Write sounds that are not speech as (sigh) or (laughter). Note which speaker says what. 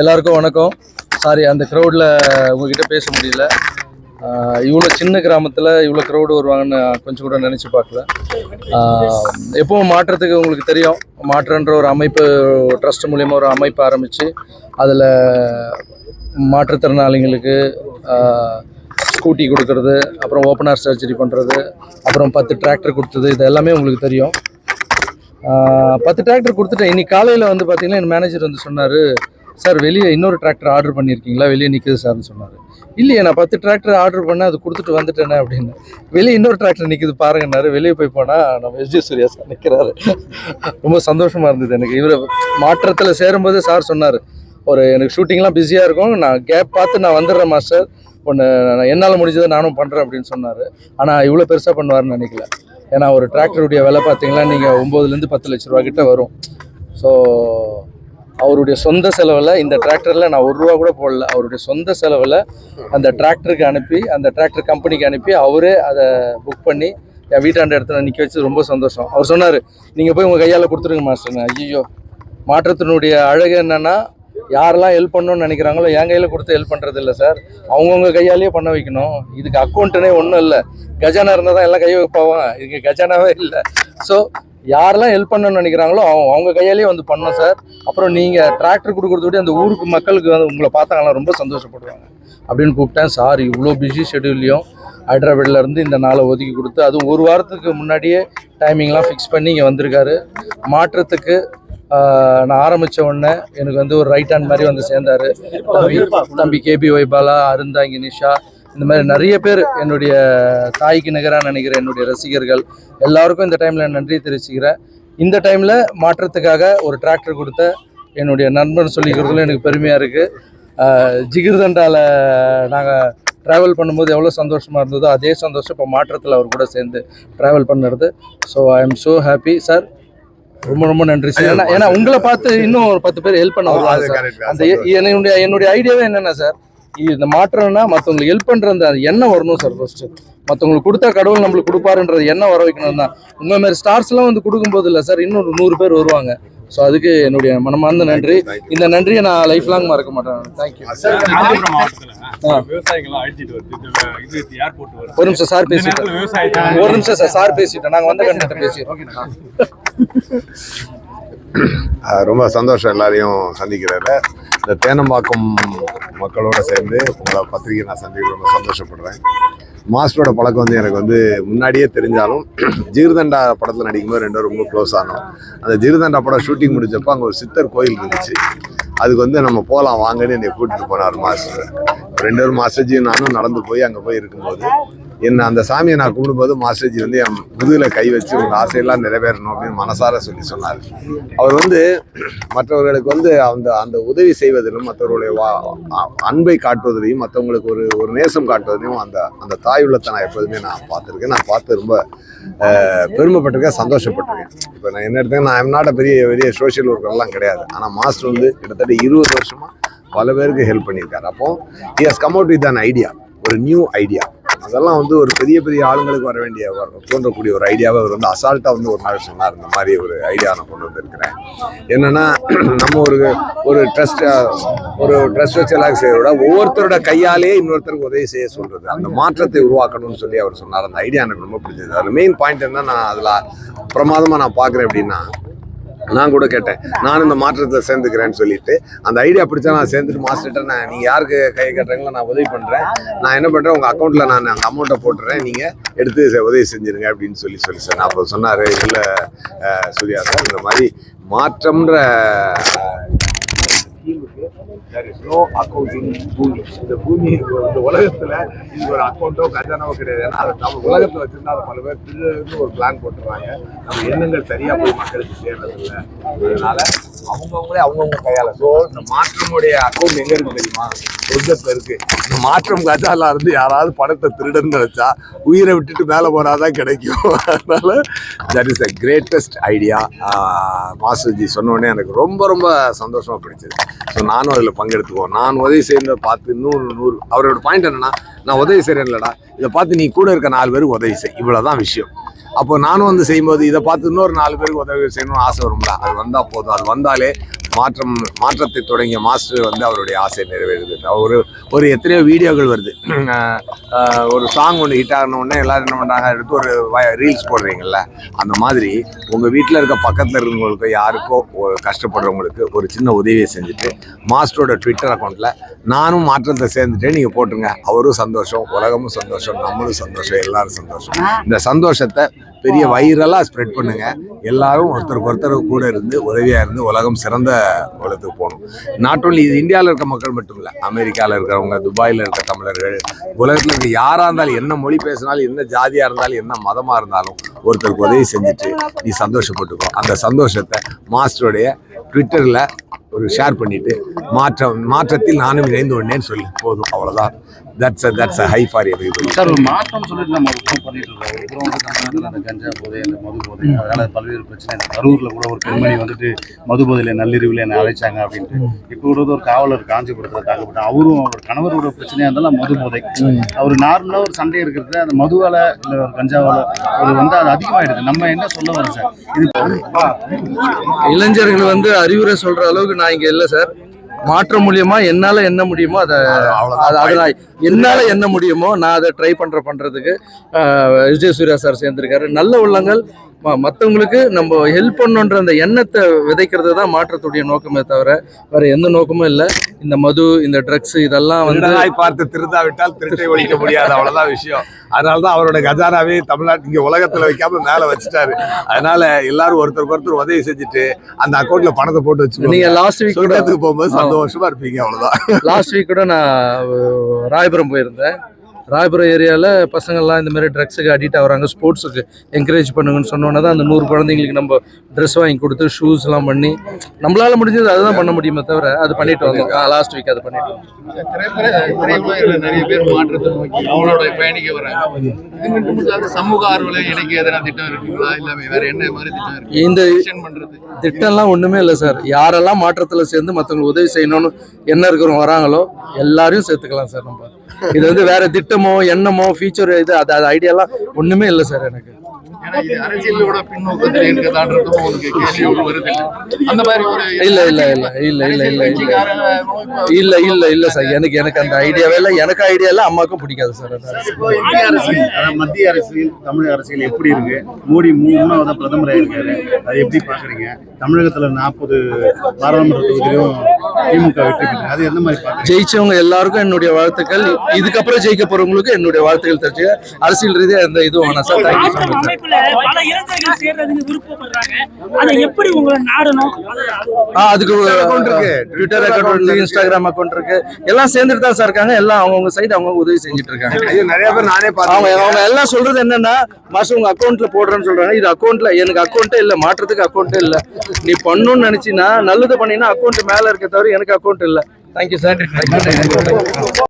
Speaker 1: எல்லாருக்கும் வணக்கம். சாரி அந்த க்ரௌடில் உங்ககிட்ட பேச முடியல. இவ்வளோ சின்ன கிராமத்தில் இவ்வளோ க்ரௌடு வருவாங்கன்னு கொஞ்சம் கூட நினச்சி பார்க்கல. எப்போவும் எப்பவும் மாற்றத்துக்கு உங்களுக்கு தெரியும். மாற்றன்ற ஒரு அமைப்பு ட்ரஸ்ட் மூலியமாக ஒரு அமைப்பு ஆரம்பித்து அதில் மாற்றுத்திறனாளிங்களுக்கு ஸ்கூட்டி கொடுக்கறது அப்புறம் ஓப்பனார் சர்ஜரி பண்ணுறது அப்புறம் பத்து டிராக்டர் கொடுத்தது இது எல்லாமே உங்களுக்கு தெரியும். பத்து டிராக்டர் கொடுத்துட்டேன். இன்னைக்கு காலையில் வந்து பார்த்திங்கன்னா என் மேனேஜர் வந்து சொன்னார் சார் வெளியே இன்னொரு டிராக்டர் ஆர்டர் பண்ணியிருக்கீங்களா வெளியே நிற்குது சார்னு சொன்னார். இல்லையே நான் பத்து டிராக்டர் ஆர்டர் பண்ணேன் அது கொடுத்துட்டு வந்துட்டேனே அப்படின்னு. வெளியே இன்னொரு டிராக்டர் நிற்குது பாருங்கன்னாரு. வெளியே போய் போனால் நம்ம எஸ்ஜி சூர்யா சார் நிற்கிறாரு ரொம்ப சந்தோஷமாக இருந்தது எனக்கு. இவர் மாற்றத்தில் சேரும்போது சார் சொன்னார். ஒரு எனக்கு ஷூட்டிங்லாம் பிஸியாக இருக்கும். நான் கேப் பார்த்து நான் வந்துடுறேன் மாஸ்டர் ஒன்று என்னால் முடிஞ்சதை நானும் பண்ணுறேன் அப்படின்னு சொன்னார். ஆனால் இவ்வளோ பெருசாக பண்ணுவார்னு நினைக்கல. ஏன்னா ஒரு டிராக்டருடைய விலை பார்த்தீங்கன்னா நீங்கள் ஒம்போதுலேருந்து பத்து லட்ச ரூபா கிட்ட வரும். ஸோ அவருடைய சொந்த செலவில் இந்த டிராக்டரில் நான் ஒரு ரூபா கூட போடல. அவருடைய சொந்த செலவில் அந்த டிராக்டருக்கு அனுப்பி அந்த டிராக்டர் கம்பெனிக்கு அனுப்பி அவரே அதை புக் பண்ணி என் வீட்டாண்ட இடத்துல நிற்க வச்சு ரொம்ப சந்தோஷம். அவர் சொன்னார் நீங்கள் போய் உங்கள் கையால் கொடுத்துருங்க மாஸ்டர் ஐயோ மாற்றத்தினுடைய அழகு என்னென்னா யாரெல்லாம் ஹெல்ப் பண்ணணும்னு நினைக்கிறாங்களோ என் கையில் கொடுத்து ஹெல்ப் பண்ணுறது இல்லை சார் அவங்கவுங்க கையாலேயே பண்ண வைக்கணும். இதுக்கு அக்கௌண்ட்டுனே ஒன்றும் இல்லை. கஜானா இருந்தால் தான் எல்லாம் கை வைப்பாங்க. இதுக்கு கஜானாவே இல்லை. ஸோ யாரெல்லாம் ஹெல்ப் பண்ணணும்னு நினைக்கிறாங்களோ அவங்க அவங்க கையாலேயே வந்து பண்ணோம் சார். அப்புறம் நீங்கள் டிராக்டர் கொடுக்குறத விட அந்த ஊருக்கு மக்களுக்கு வந்து உங்களை பார்த்தாங்கன்னா ரொம்ப சந்தோஷப்படுவாங்க. அப்படின்னு கூப்பிட்டேன். சார் இவ்வளோ பிஸி ஷெடியூல்லையும் ஹைதராபாத்ல இருந்து இந்த நாளை ஒதுக்கி கொடுத்து அதுவும் ஒரு வாரத்துக்கு முன்னாடியே டைமிங்லாம் ஃபிக்ஸ் பண்ணி இங்கே வந்திருக்காரு. மாற்றத்துக்கு நான் ஆரம்பித்த உடனே எனக்கு வந்து ஒரு ரைட் ஹேண்ட் மாதிரி வந்து சேர்ந்தாரு. தம்பி தம்பி கேபி வைபாலா அருந்தாங்கி நிஷா. இந்த மாதிரி நிறைய பேர் என்னுடைய தாய்க்கு நிகராக நினைக்கிற என்னுடைய ரசிகர்கள் எல்லாருக்கும் இந்த டைமில் நன்றி தெரிவிச்சுக்கிறேன். இந்த டைமில் மாற்றத்துக்காக ஒரு டிராக்டர் கொடுத்த என்னுடைய நண்பன் சொல்லிக்கிறதுல எனக்கு பெருமையாக இருக்குது ஜிகிர்தண்டாவில் நாங்கள் ட்ராவல் பண்ணும்போது எவ்வளோ சந்தோஷமாக இருந்ததோ அதே சந்தோஷம் இப்போ மாற்றத்தில் அவர் கூட சேர்ந்து ட்ராவல் பண்ணுறது. So I am so happy sir ரொம்ப ரொம்ப நன்றி சார் ஏன்னா ஏன்னா உங்களை பார்த்து இன்னும் ஒரு பத்து பேர் ஹெல்ப் பண்ண வருவாங்க சார் அந்த என்னுடைய என்னுடைய ஐடியாவே என்னென்ன சார் இந்த மாற்றம்னா மற்றவங்களுக்கு ஹெல்ப் பண்ணுற அந்த எண்ணம் வரணும் சார் ஃபர்ஸ்ட் மற்றவங்களுக்கு கொடுத்தா கடவுள் நம்மளுக்கு கொடுப்பாருன்றது எண்ணம் வர வைக்கணும் தான் உங்கள் மாதிரி ஸ்டார்ஸ்லாம் வந்து கொடுக்கும்போது இல்லை சார் இன்னும் ஒரு நூறு பேர் வருவாங்க. ஸோ அதுக்கு என்னுடைய மனமார்ந்த நன்றி. இந்த நன்றியை நான் லைஃப் லாங் மறக்க மாட்டேன். தேங்க்யூ ஒரு நிமிஷம் சார் பேசிட்டேன். ஒரு நிமிஷம் சார் சார் பேசிட்டேன். நாங்கள் வந்த கண்டிப்பாக பேசிடுறோம் (laughs)
Speaker 2: ரொம்ப சந்தோஷம் எல்லாரையும் சந்திக்கிறதுல. இந்த தேனம்பாக்கம் மக்களோட சேர்ந்து உங்களை பத்திரிகை நான் சந்திக்க ரொம்ப சந்தோஷப்படுறேன். மாஸ்டரோட பழக்கம் வந்து எனக்கு வந்து முன்னாடியே தெரிஞ்சாலும் (clears throat) ஜீர்தண்டா படத்தில் நடிக்கும்போது ரெண்டு ரொம்ப க்ளோஸ் ஆனோம். அந்த ஜீர்தண்டா படம் ஷூட்டிங் முடிச்சப்போ அங்கே ஒரு சித்தர் கோயில் இருந்துச்சு. அதுக்கு வந்து நம்ம போகலாம் வாங்கன்னு என்னை கூட்டிட்டு போனார் மாஸ்டர். ரெண்டு பேரும் மாஸ்டர்ஜியும் நானும் நடந்து போய் அங்கே போய் இருக்கும்போது என்ன அந்த சாமியை நான் கும்பிடும்போது மாஸ்டர்ஜி வந்து என் முதுகில் கை வச்சு உங்கள் ஆசையெல்லாம் நிறைவேறணும் அப்படின்னு மனசார சொல்லி சொன்னார். அவர் வந்து மற்றவர்களுக்கு வந்து அந்த அந்த உதவி செய்வதிலும் மற்றவர்களுடைய வா- அன்பை காட்டுவதிலையும் மற்றவங்களுக்கு ஒரு ஒரு நேசம் காட்டுவதையும் அந்த அந்த தாய் உள்ளத்தை நான் எப்போதுமே நான் பார்த்துருக்கேன். நான் பார்த்து ரொம்ப பெருமைப்பட்டிருக்கேன் சந்தோஷப்பட்டிருக்கேன். இப்போ நான் என்ன எடுத்தேன் நான் எம் நாட்ட பெரிய பெரிய சோஷியல் ஒர்க்கர்லாம் கிடையாது. ஆனால் மாஸ்டர் வந்து கிட்டத்தட்ட இருபது வருஷமாக பல பேருக்கு ஹெல்ப் பண்ணியிருக்காரு. அப்போது he has come out with an idea ஒரு நியூ ஐடியா அதெல்லாம் வந்து ஒரு பெரிய பெரிய ஆளுங்களுக்கு வர வேண்டிய தோன்றக்கூடிய ஒரு ஐடியாவை அவர் வந்து அசால்ட்டாக வந்து ஒரு நாள் சொன்னார். இந்த மாதிரி ஒரு ஐடியா நான் கொண்டு வந்திருக்கிறேன். என்னென்னா நம்ம ஒரு ஒரு ட்ரஸ்ட் ஒரு ட்ரஸ்ட் வச்சு எல்லாம் செய்யறோட விட ஒவ்வொருத்தரோட கையாலே இன்னொருத்தருக்கு உதவி செய்ய சொல்கிறது அந்த மாற்றத்தை உருவாக்கணும்னு சொல்லி அவர் சொன்னார். அந்த ஐடியா எனக்கு ரொம்ப பிடிச்சது. அதில் மெயின் பாயிண்ட் என்ன நான் அதில் பிரமாதமாக நான் பார்க்குறேன் அப்படின்னா நான் கூட கேட்டேன். நான் இந்த மாற்றத்தை சேர்ந்துக்கிறேன்னு சொல்லிட்டு அந்த ஐடியா பிடிச்சா நான் சேர்ந்துட்டு மாஸ்டர்கிட்ட நான் நீங்கள் யாருக்கு கை கட்டுறீங்களோ நான் உதவி பண்ணுறேன் நான் என்ன பண்ணுறேன் உங்கள் அக்கௌண்ட்டில் நான் அந்த அமௌண்ட்டை போட்டுறேன். நீங்கள் எடுத்து உதவி செஞ்சிருங்க அப்படின்னு சொல்லி சொல்லி சொன்னேன். அப்போ சொன்னார் இல்லை சூர்யா சார் இந்த மாதிரி மாற்றம்ன்ற தேர் இஸ் நோ அக்கௌண்ட் பூமி இந்த பூமி இந்த உலகத்துல இது ஒரு அக்கௌண்ட்டோ கஜானோ கிடையாது. ஏன்னா அதை நம்ம உலகத்துல வச்சிருந்தா அதை பல பேர் திருடுன்னு ஒரு பிளான் போட்டுருவாங்க. நம்ம எண்ணங்கள் சரியா போய் மக்களுக்கு சேர்றது இல்லை அதனால அவங்கவுங்களே அவங்கவுங்க கையால. ஸோ இந்த மாற்றமுடைய அக்கௌண்ட் எங்க இருக்கு தெரியுமா? சொர்க்கத்துல இருக்கு. இந்த மாற்றம் கஜாலா இருந்து யாராவது பணத்தை திருடன்னு நினைச்சா உயிரை விட்டுட்டு மேலே போனாதான் கிடைக்கும். (laughs) அதனால that is a greatest idea மாஸ்டர்ஜி சொன்னோடனே எனக்கு ரொம்ப ரொம்ப சந்தோஷமா பிடிச்சது. ஸோ நானும் அதில் பங்கெடுத்துக்குவோம் நான் உதவி செய்யறத பார்த்து நூறு நூறு. அவரோட பாயிண்ட் என்னன்னா நான் உதவி செய்கிறேன் இல்லடா. இதை பார்த்து நீ கூட இருக்க நாலு பேருக்கு உதவி செய். இவ்வளோதான் விஷயம். அப்போ நானும் வந்து செய்யும்போது இதை பார்த்து இன்னொரு நாலு பேருக்கு உதவி செய்யணும்னு ஆசை வரும்ல அது வந்தால் போதும். அது வந்தாலே மாற்றம் மாற்றத்தை தொடங்கிய மாஸ்டர் வந்து அவருடைய ஆசை நிறைவேறுது. அவர் ஒரு எத்தனையோ வீடியோகள் வருது. (clears throat) ஒரு சாங் ஒன்று ஹிட் ஆகணும் உடனே எல்லாரும் என்ன பண்ணுறாங்க எடுத்து ஒரு ரீல்ஸ் போடுறீங்கல்ல அந்த மாதிரி உங்கள் வீட்டில் இருக்க பக்கத்தில் இருக்கிறவங்களுக்கு யாருக்கோ ஒரு கஷ்டப்படுறவங்களுக்கு ஒரு சின்ன உதவியை செஞ்சுட்டு மாஸ்டரோட ட்விட்டர் அக்கௌண்ட்டில் நானும் மாற்றத்தை சேர்ந்துட்டேன் நீங்கள் போட்டுருங்க. அவரும் சந்தோஷம் உலகமும் சந்தோஷம் நம்மளும் சந்தோஷம் எல்லாரும் சந்தோஷம். இந்த சந்தோஷத்தை பெரிய வைரலாக ஸ்ப்ரெட் பண்ணுங்க. எல்லாரும் ஒருத்தருக்கு ஒருத்தர் கூட இருந்து உதவியாக இருந்து உலகம் சிறந்த உலகத்துக்கு போகணும். நாட் ஓன்லி இது இந்தியாவில் இருக்க மக்கள் மட்டும் இல்லை அமெரிக்காவில் இருக்கிறவங்க துபாயில் இருக்க தமிழர்கள் உலகத்தில் இருக்க யாராக இருந்தாலும் என்ன மொழி பேசினாலும் என்ன ஜாதியாக இருந்தாலும் என்ன மதமாக இருந்தாலும் ஒருத்தருக்கு உதவி செஞ்சுட்டு நீ சந்தோஷப்பட்டுக்கோ. அந்த சந்தோஷத்தை மாஸ்டருடைய ட்விட்டரில் ஒரு ஷேர் பண்ணிட்டு மாற்றம் மாற்றத்தில் நானும் இணைந்து கொண்டேன்னு சொல்லி போதும். அவ்வளோதான் that's that's hi for everybody
Speaker 3: sir ஒரு மாற்றம் சொல்லிட்டு நம்ம ஒர்க் பண்ணிட்டு இருக்கோம். புறம் வந்து தமிழ்நாட்டில் அந்த கஞ்சா போதை அந்த மது போதை. அதனால பல்வேறு பிரச்சனை. கரூர்ல கூட ஒரு பெண்மணி வந்துட்டு மது போதையில நள்ளிரவில் என்ன அழைச்சாங்க அப்படின்ட்டு. இப்போ கூட ஒரு காவலர் காஞ்சிபுரத்தில் தாக்கப்பட்டார் அவரும் அவர் கணவரோட பிரச்சனையா இருந்தாலும் மது போதை. அவர் நார்மலா ஒரு சண்டை இருக்கிறது. அந்த மதுவால இல்ல ஒரு கஞ்சாவால ஒரு வந்து அது அதிகமாயிடுது. நம்ம என்ன சொல்ல வரோம் சார்? இது
Speaker 1: இளைஞர்கள் வந்து அறிவுரை சொல்ற அளவுக்கு நான் இங்க இல்லை சார். மாற்றம் மூலியமா என்னால என்ன முடியுமோ அதை அது அதை நான் என்னால என்ன முடியுமோ நான் அதை ட்ரை பண்ற பண்றதுக்கு விஜய் சூர்யா சார் சேர்ந்திருக்காரு. நல்ல உள்ளங்கள். ம- மத்தவங்களுக்கு நம்ம ஹெல்ப் பண்ணணுன்ற அந்த எண்ணத்தை விதைக்கிறது தான் மாற்றத்துடைய நோக்கமே தவிர வேற எந்த நோக்கமும் இல்லை. இந்த மது இந்த ட்ரக்ஸ் இதெல்லாம் வந்து
Speaker 2: பார்த்து திருந்தாவிட்டால் திருட்டை ஒழிக்க முடியாது. அவ்வளவுதான் விஷயம். அதனால தான் அவரோட கஜானாவே தமிழ்நாட்டு இங்க உலகத்துல வைக்காம மேல வச்சுட்டாரு. அதனால எல்லாரும் ஒருத்தருக்கு ஒருத்தர் உதவி செஞ்சுட்டு அந்த அக்கௌண்ட்ல பணத்தை போட்டு
Speaker 1: நீங்க
Speaker 2: வச்சுக்கோங்க
Speaker 1: லாஸ்ட் வீக் கூட
Speaker 2: சொர்க்கத்துக்கு போகும்போது சந்தோஷமா இருப்பீங்க அவ்வளவுதான்.
Speaker 1: லாஸ்ட் வீக் கூட நான் ராயபுரம் போயிருந்தேன். ராயபுரம் ஏரியாவில் பசங்கள்லாம் இந்த மாதிரி ட்ரக்ஸுக்கு அடிக்ட் ஆகுறாங்க. ஸ்போர்ட்ஸுக்கு என்கரேஜ் பண்ணுங்கன்னு சொன்னோன்னே தான் அந்த நூறு குழந்தைங்களுக்கு நம்ம ட்ரெஸ் வாங்கி கொடுத்து ஷூஸ்லாம் பண்ணி நம்மளால முடிஞ்சது அதுதான் பண்ண முடியுமே தவிர அது பண்ணிட்டு வந்தோம். லாஸ்ட் வீக் அது பண்ணிட்டு வந்தோம்.
Speaker 4: நிறைய பேர் மாற்றத்தை நோக்கி அவங்களோட பயணிக்க வராங்க. சமூக ஆர்வலை எனக்கு எதனா திட்டம் இருக்குங்களா? இல்ல வேற என்ன மாதிரி திட்டம் இருக்கு?
Speaker 1: இந்த திட்டம்லாம் ஒன்றுமே இல்லை சார். யாரெல்லாம் மாற்றத்தில் சேர்ந்து மற்றவங்களுக்கு உதவி செய்யணும்னு என்ன இருக்கிறவங்க வராங்களோ எல்லாரையும் சேர்த்துக்கலாம் சார் நம்ம. இது வந்து வேற திட்டமோ எண்ணமோ ஃபியூச்சர் இது அது அது ஐடியாலாம் ஒன்றுமே இல்லை சார் எனக்கு.
Speaker 4: ஏன்னா இது அரசியலோட பின்னோக்கத்தில் இருக்கதான்றதும் உங்களுக்கு வருது. அந்த மாதிரி ஒரு
Speaker 1: இல்ல இல்ல இல்ல இல்ல இல்ல இல்ல இல்ல. இல்ல இல்ல இல்ல சார். எனக்கு எனக்கு அந்த ஐடியாவே இல்லை. எனக்கு ஐடியா இல்லை அம்மாவுக்கும் பிடிக்காது சார்
Speaker 3: இந்திய அரசியல் மத்திய அரசியல் தமிழக அரசியல் எப்படி இருக்கு? மோடி மூணாவதா பிரதமராக இருக்காரு. அது எப்படி பாக்குறீங்க? தமிழகத்துல நாற்பது பாராளுமன்ற தொகுதியிலும் திமுக வெற்றி பெற்று அது எந்த மாதிரி பாக்குறீங்க?
Speaker 1: ஜெயிச்சவங்க எல்லாருக்கும் என்னுடைய வாழ்த்துக்கள். இதுக்கப்புறம் ஜெயிக்க போறவங்களுக்கு என்னுடைய வாழ்த்துக்கள் தெரிஞ்சுக்க. அரசியல் ரீதியா எந்த இதுவும் வேணாம் சார். தேங்க்யூ
Speaker 5: பல இளைஞர்கள் சேர்றதுக்கு விருப்பப்படுறாங்க. அதை எப்படி உங்களை நாடணும்?
Speaker 1: அதுக்கு
Speaker 2: account இருக்கு.
Speaker 1: ட்விட்டர் அக்கௌண்ட் இருக்கு. இன்ஸ்டாகிராம் அக்கௌண்ட் இருக்கு. எல்லாம் சேர்ந்துட்டு தான் சார் இருக்காங்க. எல்லாம் அவங்கவுங்க சைடு அவங்க உதவி செஞ்சுட்டு இருக்காங்க
Speaker 2: நிறைய பேர் நானே
Speaker 1: அவங்க
Speaker 2: பார்த்தேன்
Speaker 1: அவங்க எல்லாம் சொல்றது என்னன்னா மாசம் உங்க அக்கௌண்ட்ல போடுறேன்னு சொல்றாங்க. இது அக்கௌண்ட்ல எனக்கு அக்கௌண்ட்டே இல்ல. மாற்றத்துக்கு அக்கௌண்ட்டே இல்ல. நீ பண்ணணும்னு நினைச்சினா நல்லது பண்ணினா அக்கௌண்ட் மேல இருக்க தவிர எனக்கு அக்கௌண்ட் இல்ல. Thank you sir